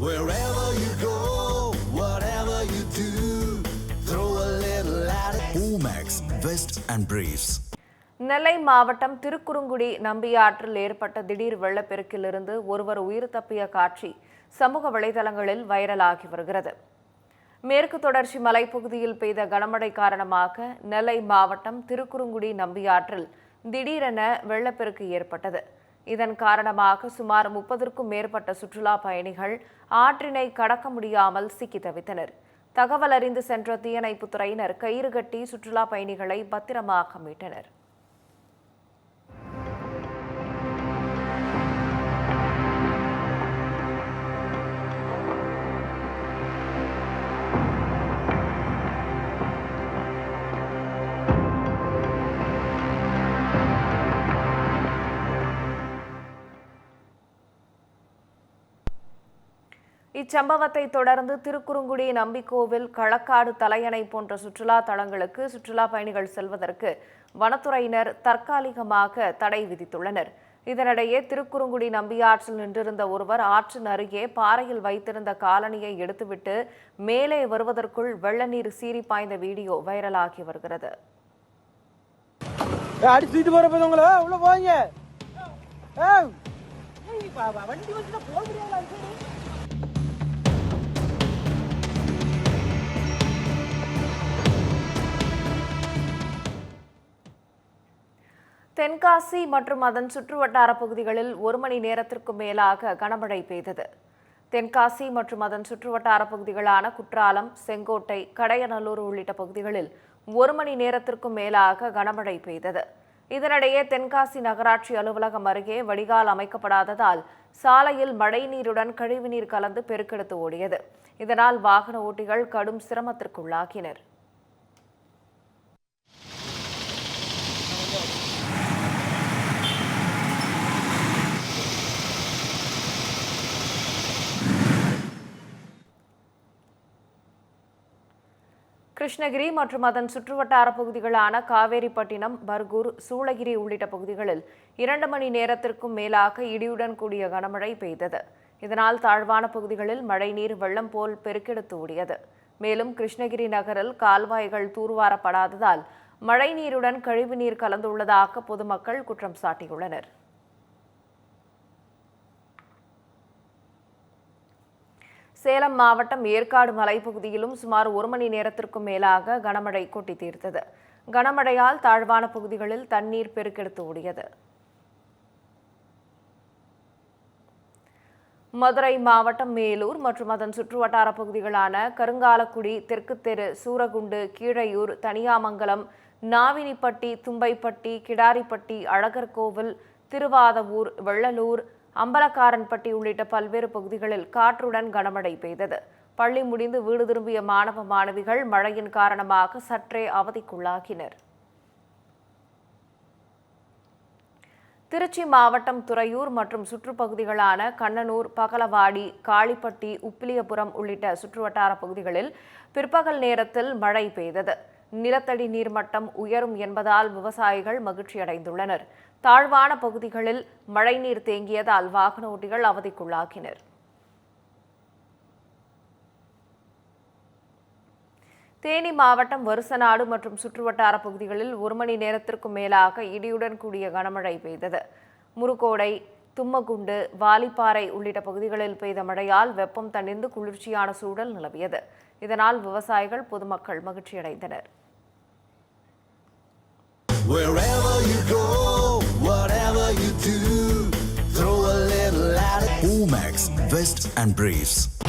Wherever you go, whatever you do, throw a little at it. Omax, Vest and Briefs. நெல்லை மாவட்டம் திருக்குறுங்குடி நம்பியாற்றில் ஏற்பட்ட திடீர் வெள்ளப்பெருக்கிலிருந்து ஒருவர் உயிர் தப்பிய காட்சி சமூக வலைதளங்களில் வைரலாகி வருகிறது மேற்கு தொடர்ச்சி மலைப்பகுதியில் பெய்த கனமழை காரணமாக நெல்லை மாவட்டம் திருக்குறுங்குடி நம்பியாற்றில் திடீரென வெள்ளப்பெருக்கு ஏற்பட்டது இதன் காரணமாக சுமார் முப்பதற்கும் மேற்பட்ட சுற்றுலா பயணிகள் ஆற்றினை கடக்க முடியாமல் சிக்கி தவித்தனர். தகவல் அறிந்து சென்ற தீயணைப்புத்துறையினர் கயிறு கட்டி சுற்றுலா பயணிகளை பத்திரமாக மீட்டனர். இச்சம்பவத்தை தொடர்ந்து திருக்குறுங்குடி நம்பிக்கோவில் களக்காடு தலையணை போன்ற சுற்றுலா தலங்களுக்கு சுற்றுலா பயணிகள் செல்வதற்கு வனத்துறையினர் தற்காலிகமாக தடை விதித்துள்ளனர். இதனிடையே திருக்குறுங்குடி நம்பியாற்றில் நின்றிருந்த ஒருவர் ஆற்றின் அருகே பாறையில் வைத்திருந்த காலணியை எடுத்துவிட்டு மேலே வருவதற்குள் வெள்ள நீர் சீறி பாய்ந்த வீடியோ வைரலாகி வருகிறது. உங்களை உள்ள போங்க. வண்டி போக முடியாது தென்காசி மற்றும் அதன் சுற்றுவட்டார பகுதிகளில் ஒரு மணி நேரத்திற்கும் மேலாக கனமழை பெய்தது. தென்காசி மற்றும் அதன் சுற்றுவட்டார பகுதிகளான குற்றாலம் செங்கோட்டை கடையநல்லூர் உள்ளிட்ட பகுதிகளில் ஒரு மணி நேரத்திற்கும் மேலாக கனமழை பெய்தது. இதனிடையே தென்காசி நகராட்சி அலுவலகம் அருகே வடிகால் அமைக்கப்படாததால் சாலையில் மழைநீருடன் கழிவுநீர் கலந்து பெருக்கெடுத்து ஓடியது. இதனால் வாகன ஓட்டிகள் கடும் சிரமத்திற்குள்ளாகினர். கிருஷ்ணகிரி மற்றும் அதன் சுற்றுவட்டார பகுதிகளான காவேரிப்பட்டினம் பர்கூர் சூளகிரி உள்ளிட்ட பகுதிகளில் இரண்டு மணி நேரத்திற்கும் மேலாக இடியுடன் கூடிய கனமழை பெய்தது. இதனால் தாழ்வான பகுதிகளில் மழைநீர் வெள்ளம் போல் பெருக்கெடுத்து ஓடியது. மேலும் கிருஷ்ணகிரி நகரில் கால்வாய்கள் தூர்வாரப்படாததால் மழைநீருடன் கழிவுநீர் கலந்துள்ளதாக பொதுமக்கள் குற்றம் சாட்டியுள்ளனர். சேலம் மாவட்டம் ஏற்காடு மலைப்பகுதியிலும் சுமார் ஒரு மணி நேரத்திற்கும் மேலாக கனமழை கொட்டி தீர்த்தது. கனமழையால் தாழ்வான பகுதிகளில் தண்ணீர் பெருக்கெடுத்து ஓடியது. மதுரை மாவட்டம் மேலூர் மற்றும் அதன் சுற்றுவட்டார பகுதிகளான கருங்காலக்குடி தெற்கு தெரு சூரகுண்டு கீழையூர் தனியாமங்கலம் நாவினிப்பட்டி தும்பைப்பட்டி கிடாரிப்பட்டி அழகர்கோவில் திருவாதவூர் வெள்ளலூர் அம்பலக்காரன்பட்டி உள்ளிட்ட பல்வேறு பகுதிகளில் காற்றுடன் கனமழை பெய்தது. பள்ளி முடிந்து வீடு திரும்பிய மாணவ மாணவிகள் மழையின் காரணமாக சற்றே அவதிக்குள்ளாகினர். திருச்சி மாவட்டம் துறையூர் மற்றும் சுற்றுப்பகுதிகளான கண்ணனூர் பகலவாடி காளிப்பட்டி உப்பிலியபுரம் உள்ளிட்ட சுற்றுவட்டார பகுதிகளில் பிற்பகல் நேரத்தில் மழை பெய்தது. நிலத்தடி நீர்மட்டம் உயரும் என்பதால் விவசாயிகள் மகிழ்ச்சியடைந்துள்ளனர். தாழ்வான பகுதிகளில் மழைநீர் தேங்கியதால் வாகன ஓட்டிகள் அவதிக்குள்ளாகினர். தேனி மாவட்டம் வருசநாடு மற்றும் சுற்றுவட்டார பகுதிகளில் ஒரு மணி நேரத்திற்கும் மேலாக இடியுடன் கூடிய கனமழை பெய்தது. முருகோடை தும்மகுண்டு வாலிப்பாறை உள்ளிட்ட பகுதிகளில் பெய்த மழையால் வெப்பம் தணிந்து குளிர்ச்சியான சூழல் நிலவியது. இதனால் விவசாயிகள் பொதுமக்கள் மகிழ்ச்சியடைந்தனர். Omax, Vest and Briefs.